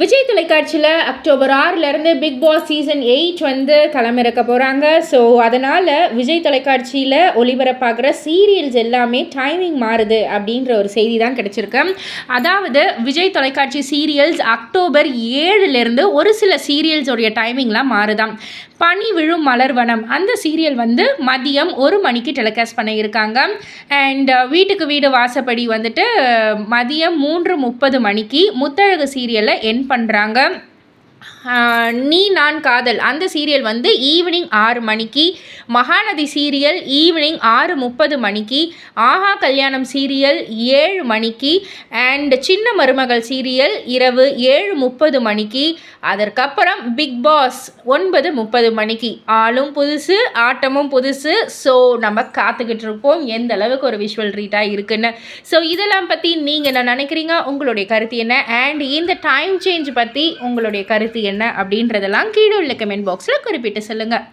விஜய் தொலைக்காட்சியில் அக்டோபர் ஆறுலேருந்து big Boss season eight வந்து களமிறக்க போகிறாங்க ஸோ அதனால் விஜய் தொலைக்காட்சியில் ஒளிபரப்பாகிற சீரியல்ஸ் எல்லாமே டைமிங் மாறுது அப்படின்ற ஒரு செய்தி தான் கிடச்சிருக்கு. அதாவது விஜய் தொலைக்காட்சி சீரியல்ஸ் அக்டோபர் ஏழுலேருந்து ஒரு சில சீரியல்ஸோடைய டைமிங்லாம் மாறுதான். பனி விழும் மலர்வனம் அந்த சீரியல் வந்து மதியம் ஒரு மணிக்கு டெலிகாஸ்ட் பண்ணியிருக்காங்க அண்ட் வீட்டுக்கு வீடு வாசப்படி வந்துட்டு மதியம் மூன்று முப்பது மணிக்கு முத்தழகு சீரியலை என் பண்ணுறாங்க நீ நான் காதல். அந்த சீரியல் வந்து ஈவினிங் ஆறு மணிக்கு மகாநதி சீரியல் ஈவினிங் ஆறு முப்பது மணிக்கு ஆஹா கல்யாணம் சீரியல் ஏழு மணிக்கு அண்ட் சின்ன மருமகள் சீரியல் இரவு ஏழு முப்பது மணிக்கு அதற்கப்புறம் பிக் பாஸ் ஒன்பது முப்பது மணிக்கு. ஆளும் புதுசு ஆட்டமும் புதுசு. ஸோ நம்ம காத்துக்கிட்டு இருப்போம். எந்த அளவுக்கு ஒரு விஷுவல் ரீட்டாக இருக்குன்னு. ஸோ இதெல்லாம் பற்றி நீங்கள் என்ன நினைக்கிறீங்க? உங்களுடைய கருத்து என்ன? அண்ட் இந்த டைம் சேஞ்ச் பற்றி உங்களுடைய கருத்து கருத்து என்ன அப்படின்றதெல்லாம் கீழே உள்ள கமெண்ட் பாக்ஸில் குறிப்பிட்டு சொல்லுங்கள்